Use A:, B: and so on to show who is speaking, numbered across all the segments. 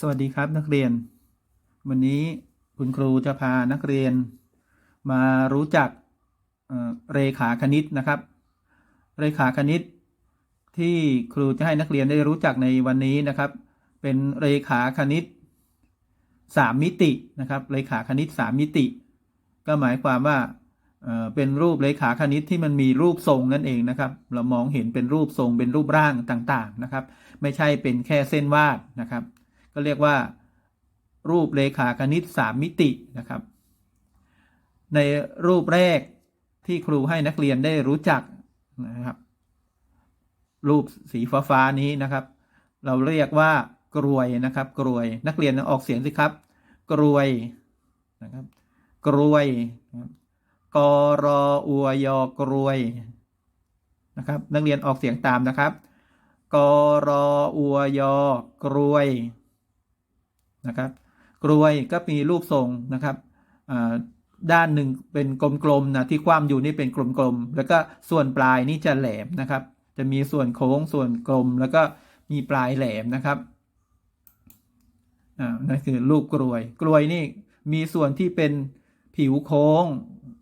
A: สวัสดีครับนักเรียน วันนี้คุณครูจะพานักเรียนมารู้จักเเรขาคณิตนะครับ เรขาคณิต ที่ครูจะให้นักเรียนได้รู้จักในวันนี้นะครับ เป็นเรขาคณิตสามมิตินะครับ เรขาคณิตสามมิติ ก็หมายความว่าเเป็นรูปเรขาคณิตที่มันมีรูปทรงนั่นเองนะครับ เรามองเห็นเป็นรูปทรงเป็นรูปร่างต่างๆนะครับ ไม่ใช่เป็นแค่เส้นวาดนะครับ ก็เรียกว่า รูปเรขาคณิตสามมิตินะครับ ในรูปแรกที่ครูให้นักเรียนได้รู้จักนะครับ รูปสีฟ้าฟ้าๆนี้นะครับ เราเรียกว่ากรวยนะครับ กรวยนักเรียนออกเสียงสิครับ กรวยนะครับกรวยกรออวยกรวยนะครับ นักเรียนออกเสียงตามนะครับกรออวยอกรวย นะครับ กรวยก็มีรูปทรงนะครับด้านหนึ่งเป็นกลมๆนะที่คว่ำอยู่นี่เป็นกลมๆแล้วก็ส่วนปลายนี่จะแหลมนะครับ จะมีส่วนโค้งส่วนกลมแล้วก็มีปลายแหลมนะครับอ่านั่นคือรูปกรวย กรวยนี่มีส่วนที่เป็นผิวโค้ง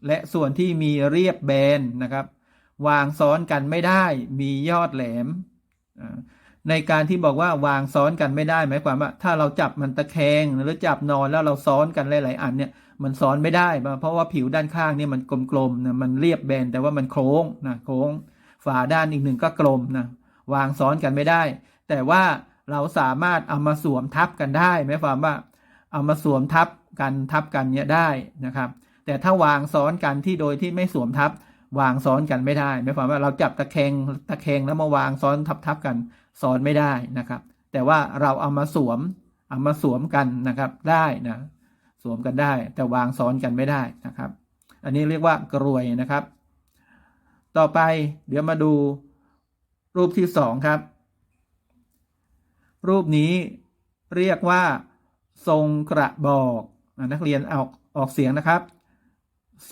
A: และส่วนที่มีเรียบแบนนะครับ วางซ้อนกันไม่ได้มียอดแหลม ในการที่บอกว่าวางซ้อนกันไม่ได้หมายความว่า ถ้าเราจับมันตะแคงหรือจับนอนแล้วเราซ้อนกันหลาย ๆ อันเนี่ยมันซ้อนไม่ได้ เพราะว่าผิวด้านข้างเนี่ยมันกลมๆนะมันเรียบแบนแต่ว่ามันโค้งนะโค้งฝาด้านอีกหนึ่งก็กลมนะวางซ้อนกันไม่ได้ แต่ว่าเราสามารถเอามาสวมทับกันได้หมายความว่า เอามาสวมทับกันทับกันเนี่ยได้นะครับ แต่ถ้าวางซ้อนกันที่โดยที่ไม่สวมทับ วางซ้อนกันไม่ได้หมายความว่าเราจับตะแคงตะแคงแล้วมาวางซ้อนทับทับกันซ้อนไม่ได้นะครับ แต่ว่าเราเอามาสวมเอามาสวมกันนะครับได้นะสวมกันได้ แต่วางซ้อนกันไม่ได้นะครับ อันนี้เรียกว่ากรวยนะครับ ต่อไปเดี๋ยวมาดูรูปที่สองครับ รูปนี้เรียกว่า ทรงกระบอกนักเรียนออกออกเสียงนะครับ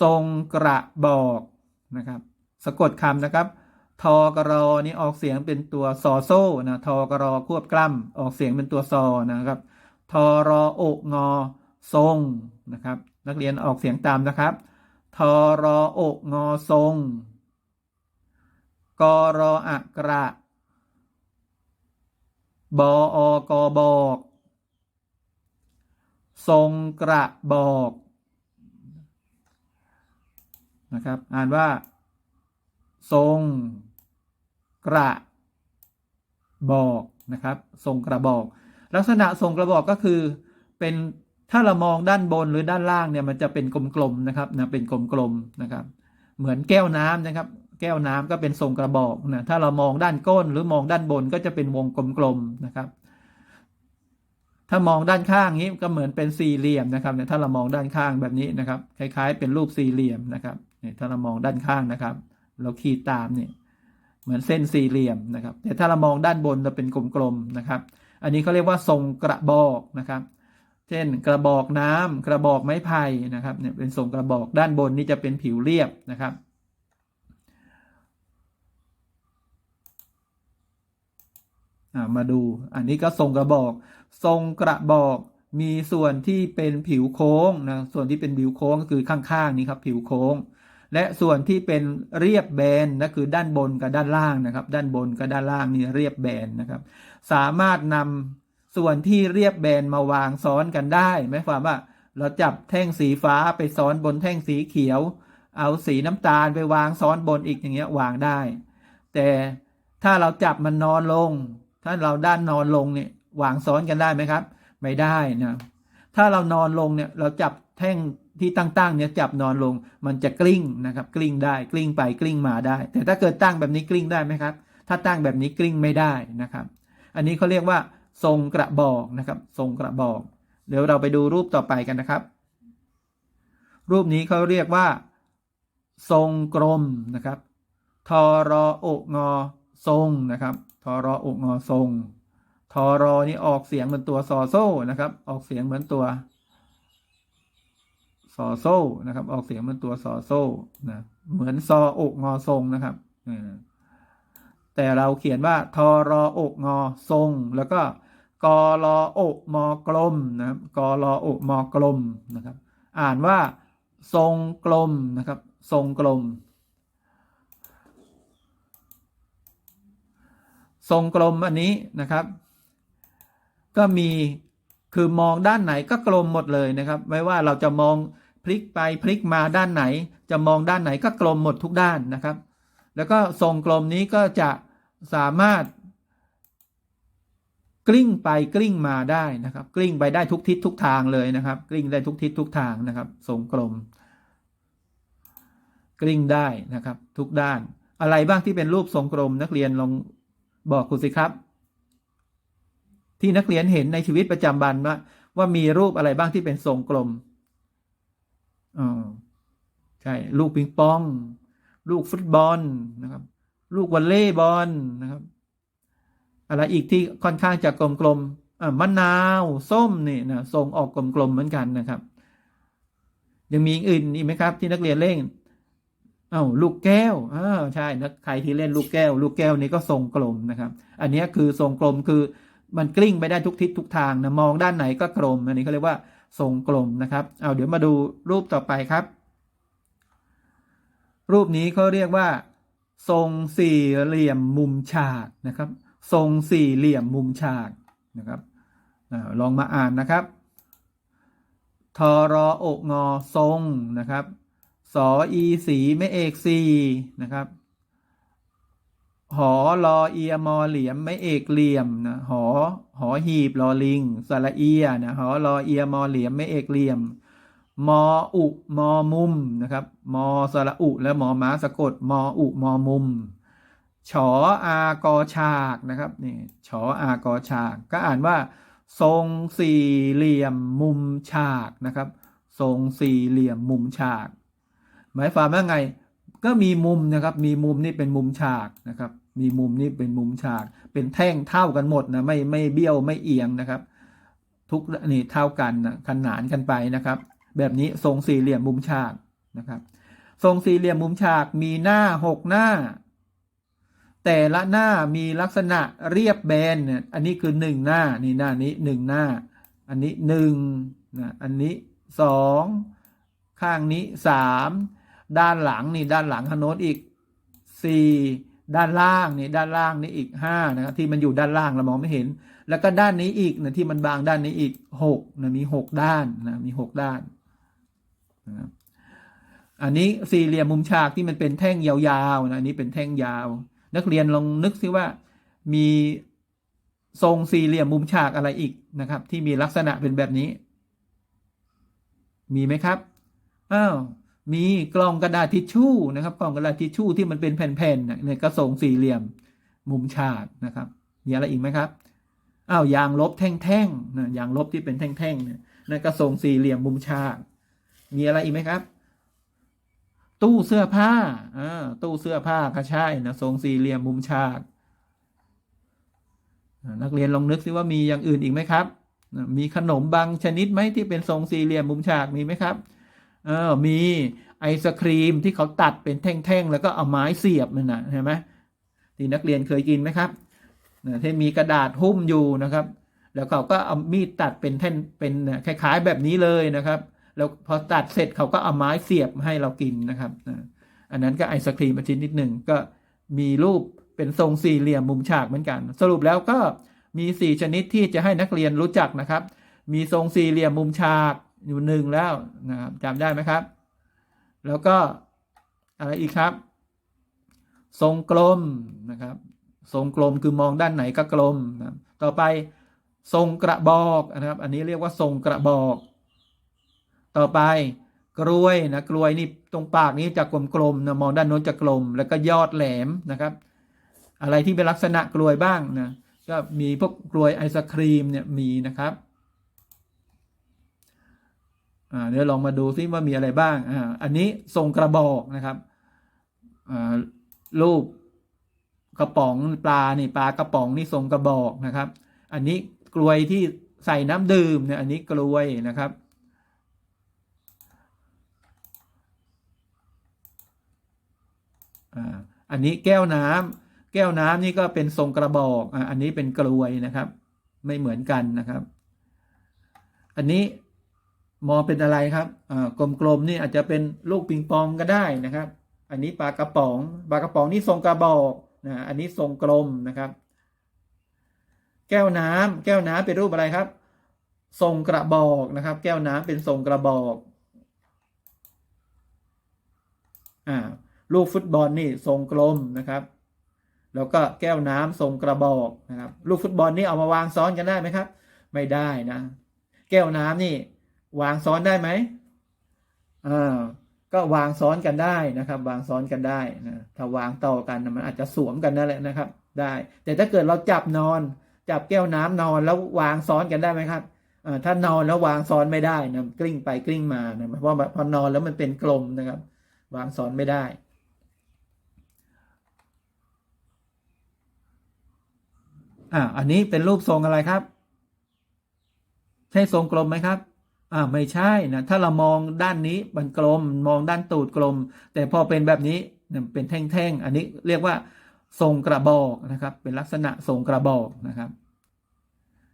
A: ทรงกระบอก นะครับ สะกดคำนะครับ ทอกรอนี่ออกเสียงเป็นตัวซอโซ่นะทอกรอควบกล้ำออกเสียงเป็นตัวซอนะครับ ทอรอโอกงอทรงนะครับ นักเรียนออกเสียงตามนะครับ ทอรอโอกงอทรงกรออักระบออกบอก ทรงกระบอก นะครับ อ่านว่า ทรง กระบอกนะครับ ทรงกระบอก ลักษณะทรงกระบอกก็คือเป็นถ้าเรามองด้านบนหรือด้านล่างเนี่ยมันจะเป็นกลมๆนะครับนะเป็นกลมๆนะครับ เหมือนแก้วน้ำนะครับ แก้วน้ำก็เป็นทรงกระบอกนะถ้าเรามองด้านก้นหรือมองด้านบนก็จะเป็นวงกลมๆนะครับ ถ้ามองด้านข้างนี้ก็เหมือนเป็นสี่เหลี่ยมนะครับเนี่ยถ้าเรามองด้านข้างแบบนี้นะครับ คล้าย ๆ เป็นรูปสี่เหลี่ยมนะครับ เนี่ยถ้าเรามองด้านข้างนะครับ เราขีดตามเนี่ยเหมือนเส้นสี่เหลี่ยมนะครับ แต่ถ้าเรามองด้านบนเราเป็นกลมๆนะครับ อันนี้เขาเรียกว่าทรงกระบอกนะครับ เช่นกระบอกน้ำกระบอกไม้ไผ่นะครับเนี่ยเป็นทรงกระบอกด้านบนนี่จะเป็นผิวเรียบนะครับมาดูอันนี้ก็ทรงกระบอก ทรงกระบอกมีส่วนที่เป็นผิวโค้งนะส่วนที่เป็นผิวโค้งก็คือข้างๆนี้ครับผิวโค้ง และส่วนที่เป็นเรียบแบนนั่นคือด้านบนกับด้านล่างนะครับ ด้านบนกับด้านล่างนี่เรียบแบนนะครับ สามารถนำส่วนที่เรียบแบนมาวางซ้อนกันได้หมายความว่าเราจับแท่งสีฟ้าไปซ้อนบนแท่งสีเขียว เอาสีน้ำตาลไปวางซ้อนบนอีกอย่างเงี้ยวางได้ แต่ถ้าเราจับมันนอนลง ถ้าเราด้านนอนลงเนี่ยวางซ้อนกันได้ไหมครับ ไม่ได้นะถ้าเรานอนลงเนี่ยเราจับแท่ง ที่ตั้งๆเนี่ยจับนอนลงมันจะกลิ้งนะครับ กลิ้งได้กลิ้งไปกลิ้งมาได้ แต่ถ้าเกิดตั้งแบบนี้กลิ้งได้ไหมครับ ถ้าตั้งแบบนี้กลิ้งไม่ได้นะครับ อันนี้เขาเรียกว่า ทรงกระบอกนะครับ ทรงกระบอก เดี๋ยวเราไปดูรูปต่อไปกันนะครับ รูปนี้เขาเรียกว่า ทรงกลมนะครับทอรออกงอทรงนะครับทอรออกงอทรงทอรอนี่ออกเสียงเหมือนตัวซอโซ่นะครับ ออกเสียงเหมือนตัว อโซ่นะครับ ออกเสียงเหมือนตัวซอโซ่นะเหมือนซออกงอทรงนะครับแต่เราเขียนว่าทอรออกงอทรง แล้วก็กอรออะมอกลมนะครับกอรออะมอกลมนะครับ อ่านว่าทรงกลมนะครับ ทรงกลม ทรงกลมอันนี้นะครับ ก็มีคือมองด้านไหนก็กลมหมดเลยนะครับ ไม่ว่าเราจะมอง พลิกไปพลิกมาด้านไหน จะมองด้านไหนก็กลมหมดทุกด้านนะครับ แล้วก็ทรงกลมนี้ก็จะสามารถ กลิ้งไปกลิ้งมาได้นะครับ กลิ้งไปได้ทุกทิศทุกทางเลยนะครับ กลิ้งได้ทุกทิศทุกทางนะครับ ทรงกลม กลิ้งได้นะครับ ทุกด้าน อะไรบ้างที่เป็นรูปทรงกลม นักเรียนลองบอกคุณสิครับ ที่นักเรียนเห็นในชีวิตประจำวันว่าว่ามีรูปอะไรบ้างที่เป็นทรงกลม อ๋อใช่ ลูกปิงปอง ลูกฟุตบอลนะครับ ลูกวอลเลย์บอลนะครับ อะไรอีกที่ค่อนข้างจะกลมๆมะนาวส้มนี่นะทรงออกกลมๆเหมือนกันนะครับ ยังมีอื่นอีกไหมครับ ที่นักเรียนเล่นเอ้าลูกแก้วอ่าใช่นักใครที่เล่นลูกแก้ว ลูกแก้วนี่ก็ทรงกลมนะครับ อันนี้คือทรงกลมคือมันกลิ้งไปได้ทุกทิศทุกทางนะมองด้านไหนก็กลม อันนี้เขาเรียกว่า ทรงกลมนะครับ เอาเดี๋ยวมาดูรูปต่อไปครับ รูปนี้เขาเรียกว่า ทรงสี่เหลี่ยมมุมฉากนะครับ ทรงสี่เหลี่ยมมุมฉากนะครับอลองมาอ่านนะครับ ทอรออกงอทรงนะครับ สออีสีไม่เอกสีนะครับ หอรอเอียมอเหลี่ยมไม่เอกเหลี่ยมนะหอหอหีบรอลิงสระเอียนะหอรอเอียมอเหลี่ยมไม่เอกเหลี่ยมมออุมอมุมนะครับมอสระอุและมอม้าสะกดมออุมอมุมฉออากอฉากนะครับนี่ฉออากอฉาก ก็อ่านว่า ทรงสี่เหลี่ยมมุมฉากนะครับ ทรงสี่เหลี่ยมมุมฉาก หมายความว่าไง ก็มีมุมนะครับ มีมุมนี่เป็นมุมฉากนะครับ มีมุมนี่เป็นมุมฉาก เป็นแท่งเท่ากันหมดนะไม่ไม่เบี้ยวไม่เอียงนะครับ ทุกนี่เท่ากันนะขนานกันไปนะครับ แบบนี้ทรงสี่เหลี่ยมมุมฉากนะครับ ทรงสี่เหลี่ยมมุมฉากมีหน้าหกหน้า แต่ละหน้ามีลักษณะเรียบแบนเนี่ยอันนี้คือหนึ่งหน้านี่หน้านี้หนึ่งหน้า อันนี้หนึ่งนะอันนี้สองข้างนี้สามด้านหลังนี่ด้านหลังขางโน้นอีกสี่ ด้านล่างนี่ด้านล่างนี่อีกห้านะครับที่มันอยู่ด้านล่างเรามองไม่เห็น แล้วก็ด้านนี้อีกนะที่มันบางด้านนี้อีกหกนะมีหกด้านนะมีหกด้านนะครับอันนี้สี่เหลี่ยมมุมฉากที่มันเป็นแท่งยาวๆนะอันนี้เป็นแท่งยาว นักเรียนลองนึกซิว่ามีทรงสี่เหลี่ยมมุมฉากอะไรอีกนะครับ ที่มีลักษณะเป็นแบบนี้ มีไหมครับอ้าว มีกล่องกระดาษทิชชู่นะครับ กล่องกระดาษทิชชู่ที่มันเป็นแผ่นๆเนี่ยก็ทรงสี่เหลี่ยม มุมฉากนะครับ มีอะไรอีกไหมครับอ้าวยางลบแท่งๆนะยางลบที่เป็นแท่งๆเนี่ยนั่นก็ทรงสี่เหลี่ยมมุมฉาก มีอะไรอีกไหมครับ ตู้เสื้อผ้าอ่าตู้เสื้อผ้าก็ใช่นะทรงสี่เหลี่ยมมุมฉากนักเรียนลองนึกซิว่ามีอย่างอื่นอีกไหมครับ มีขนมบางชนิดไหมที่เป็นทรงสี่เหลี่ยมมุมฉากมีไหมครับ เออมีไอศครีมที่เขาตัดเป็นแท่งๆ แล้วก็เอาไม้เสียบมันนะเห็นไหมที่นักเรียนเคยกินไหมครับนะที่มีกระดาษหุ้มอยู่นะครับ แล้วเขาก็เอามีดตัดเป็นแท่นเป็นคล้าย ๆ แบบนี้เลยนะครับ แล้วพอตัดเสร็จเขาก็เอาไม้เสียบให้เรากินนะครับอันนั้นก็ไอศครีมชนิดหนึ่งก็มีรูปเป็นทรงสี่เหลี่ยมมุมฉากเหมือนกัน สรุปแล้วก็มีสี่ชนิดที่จะให้นักเรียนรู้จักนะครับ มีทรงสี่เหลี่ยมมุมฉาก อยู่หนึ่งแล้วนะครับจำได้ไหมครับ แล้วก็อะไรอีกครับ ทรงกลมนะครับ ทรงกลมคือมองด้านไหนก็กลมนะต่อไปทรงกระบอกนะครับ อันนี้เรียกว่าทรงกระบอก ต่อไปกล้วยนะกล้วยนี่ตรงปากนี้จะกลมๆนะมองด้านโน้นจะกลม แล้วก็ยอดแหลมนะครับ อะไรที่เป็นลักษณะกล้วยบ้างนะก็มีพวกกล้วยไอศครีมเนี่ยมีนะครับ เดี๋ยวลองมาดูซิว่ามีอะไรบ้างอ่าอันนี้ทรงกระบอกนะครับรูปกระป๋องปลานี่ปลากระป๋องนี่ทรงกระบอกนะครับ อันนี้กลวยที่ใส่น้ำดื่มเนี่ยอันนี้กลวยนะครับ อันนี้แก้วน้ำแก้วน้ำนี่ก็เป็นทรงกระบอกอันนี้เป็นกลวยนะครับ ไม่เหมือนกันนะครับ อันนี้ มองเป็นอะไรครับกลมๆนี่อาจจะเป็นลูกปิงปองก็ได้นะครับ อันนี้ปลากระป๋องปลากระป๋องนี่ทรงกระบอกนะอันนี้ทรงกลมนะครับ แก้วน้ำแก้วน้ำเป็นรูปอะไรครับ ทรงกระบอกนะครับ แก้วน้ำเป็นทรงกระบอกอ่าลูกฟุตบอลนี่ทรงกลมนะครับ แล้วก็แก้วน้ำทรงกระบอกนะครับ ลูกฟุตบอลนี่เอามาวางซ้อนกันได้ไหมครับ ไม่ได้นะ แก้วน้ำนี่ วางซ้อนได้ไหมอ่าก็วางซ้อนกันได้นะครับ วางซ้อนกันได้นะถ้าวางต่อกันมันอาจจะสวมกันนั่นแหละนะครับ ได้ แต่ถ้าเกิดเราจับนอน จับแก้วน้ำนอนแล้ววางซ้อนกันได้ไหมครับอ่าถ้านอนแล้ววางซ้อนไม่ได้นะกลิ้งไปกลิ้งมานะเพราะว่าพอนอนแล้วมันเป็นกลมนะครับ วางซ้อนไม่ได้อ่าอันนี้เป็นรูปทรงอะไรครับ ใช่ทรงกลมไหมครับ อ่าไม่ใช่นะถ้าเรามองด้านนี้มันกลมมองด้านตูดกลม แต่พอเป็นแบบนี้เป็นแท่งๆ อันนี้เรียกว่าทรงกระบอกนะครับ เป็นลักษณะทรงกระบอกนะครับ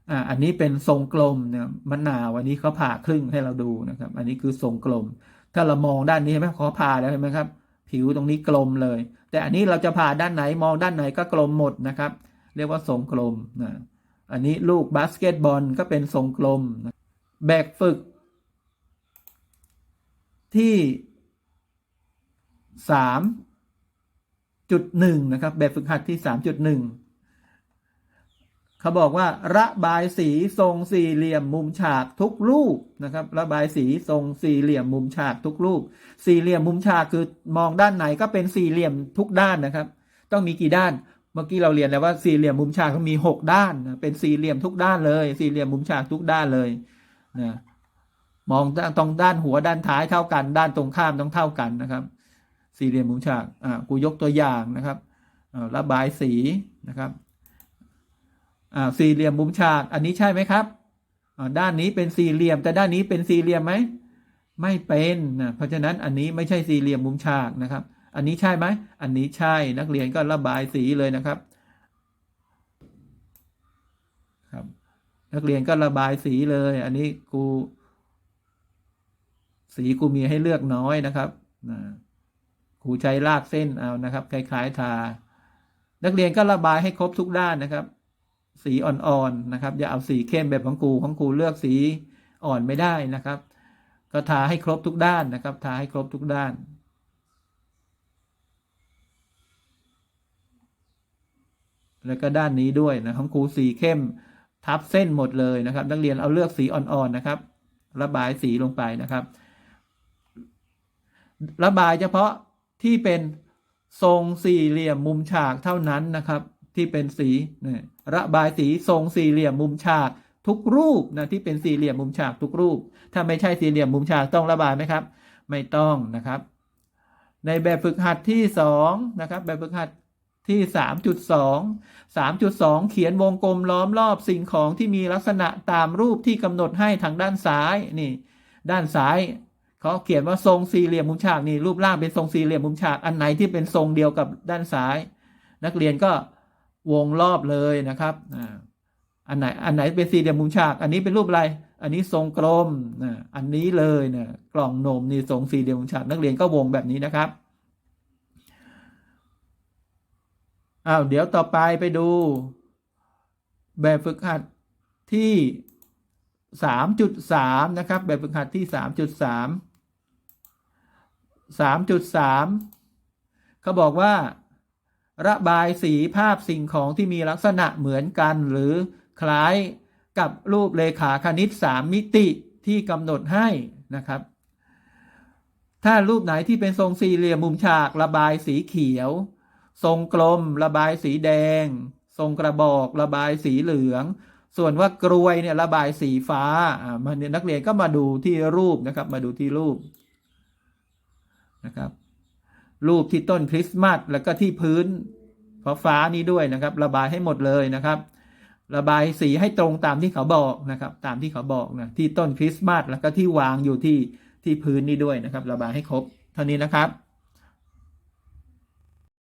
A: อ่าอันนี้เป็นทรงกลมเนี่ยมะนาวอันนี้เขาผ่าครึ่งให้เราดูนะครับ อันนี้คือทรงกลม ถ้าเรามองด้านนี้เห็นไหมเขาผ่าแล้วเห็นไหมครับ ผิวตรงนี้กลมเลย แต่อันนี้เราจะผ่าด้านไหนมองด้านไหนก็กลมหมดนะครับ เรียกว่าทรงกลมนะอันนี้ลูกบาสเกตบอลก็เป็นทรงกลมนะ แบบฝึก ที่สามจุดหนึ่งนะครับ แบบฝึกหัดที่สามจุดหนึ่งเขาบอกว่า ระบายสีทรงสี่เหลี่ยมมุมฉากทุกรูปนะครับ ระบายสีทรงสี่เหลี่ยมมุมฉากทุกรูป สี่เหลี่ยมมุมฉากคือมองด้านไหนก็เป็นสี่เหลี่ยมทุกด้านนะครับ ต้องมีกี่ด้าน เมื่อกี้เราเรียนแล้วว่าสี่เหลี่ยมมุมฉากต้องมีหกด้าน เป็นสี่เหลี่ยมทุกด้านเลย สี่เหลี่ยมมุมฉากทุกด้านเลย นะมองตรงด้านหัวด้านท้ายเท่ากัน ด้านตรงข้ามต้องเท่ากันนะครับ สี่เหลี่ยมมุมฉากอ่ากูยกตัวอย่างนะครับระบายสีนะครับอ่าสี่เหลี่ยมมุมฉาก อันนี้ใช่ไหมครับอ่าด้านนี้เป็นสี่เหลี่ยม แต่ด้านนี้เป็นสี่เหลี่ยมไหมไม่เป็นนะเพราะฉะนั้นอันนี้ไม่ใช่สี่เหลี่ยมมุมฉากนะครับ อันนี้ใช่ไหมอันนี้ใช่นักเรียนก็ระบายสีเลยนะครับ นักเรียนก็ระบายสีเลย อันนี้กู สีกูมีให้เลือกน้อยนะครับนะครูใช้ลากเส้นเอานะครับ คล้าย ๆ ทา นักเรียนก็ระบายให้ครบทุกด้านนะครับ สีอ่อนๆนะครับ อย่าเอาสีเข้มแบบของครูของครูเลือกสีอ่อนไม่ได้นะครับ ก็ทาให้ครบทุกด้านนะครับ ทาให้ครบทุกด้านแล้วก็ด้านนี้ด้วยนะของครูสีเข้ม ทับเส้นหมดเลยนะครับ นักเรียนเอาเลือกสีอ่อนๆนะครับ ระบายสีลงไปนะครับ ระบายเฉพาะที่เป็นทรงสี่เหลี่ยมมุมฉากเท่านั้นนะครับ ที่เป็นสีระบายสีทรงสี่เหลี่ยมมุมฉากทุกรูปนะที่เป็นสี่เหลี่ยมมุมฉากทุกรูป ถ้าไม่ใช่สี่เหลี่ยมมุมฉากต้องระบายไหมครับ ไม่ต้องนะครับ ในแบบฝึกหัดที่สองนะครับแบบฝึกหัด ที่สามจุดสองสามจุดสองเขียนวงกลมล้อมรอบสิ่งของที่มีลักษณะตามรูปที่กำหนดให้ทางด้านซ้ายนี่ ด้านซ้ายเขาเขียนว่าทรงสี่เหลี่ยมมุมฉากนี่รูปร่างเป็นทรงสี่เหลี่ยมมุมฉากอันไหนที่เป็นทรงเดียวกับด้านซ้าย นักเรียนก็วงรอบเลยนะครับอันไหนอันไหนเป็นสี่เหลี่ยมมุมฉาก อันนี้เป็นรูปอะไร อันนี้ทรงกลมอันนี้เลยนี่กล่องนมนี่ทรงสี่เหลี่ยมมุมฉากนักเรียนก็วงแบบนี้นะครับ อ้าวเดี๋ยวต่อไปไปดู แบบฝึกหัดที่สามจุดสามนะครับ แบบฝึกหัดที่สามจุดสามสามจุดสามเขาบอกว่า ระบายสีภาพสิ่งของที่มีลักษณะเหมือนกัน หรือคล้ายกับรูปเลขาคณิตสามมิติที่กำหนดให้นะครับ ถ้ารูปไหนที่เป็นทรงสี่เหลี่ยมมุมฉากระบายสีเขียว ทรงกลมระบายสีแดง ทรงกระบอกระบายสีเหลือง ส่วนว่ากรวยเนี่ยระบายสีฟ้าอ่ามันนักเรียนก็มาดูที่รูปนะครับ มาดูที่รูปนะครับ รูปที่ต้นคริสต์มาสแล้วก็ที่พื้นฟ้าฟ้านี้ด้วยนะครับ ระบายให้หมดเลยนะครับ ระบายสีให้ตรงตามที่เขาบอกนะครับ ตามที่เขาบอกนะที่ต้นคริสต์มาสแล้วก็ที่วางอยู่ที่ที่พื้นนี้ด้วยนะครับ ระบายให้ครบเท่านี้นะครับ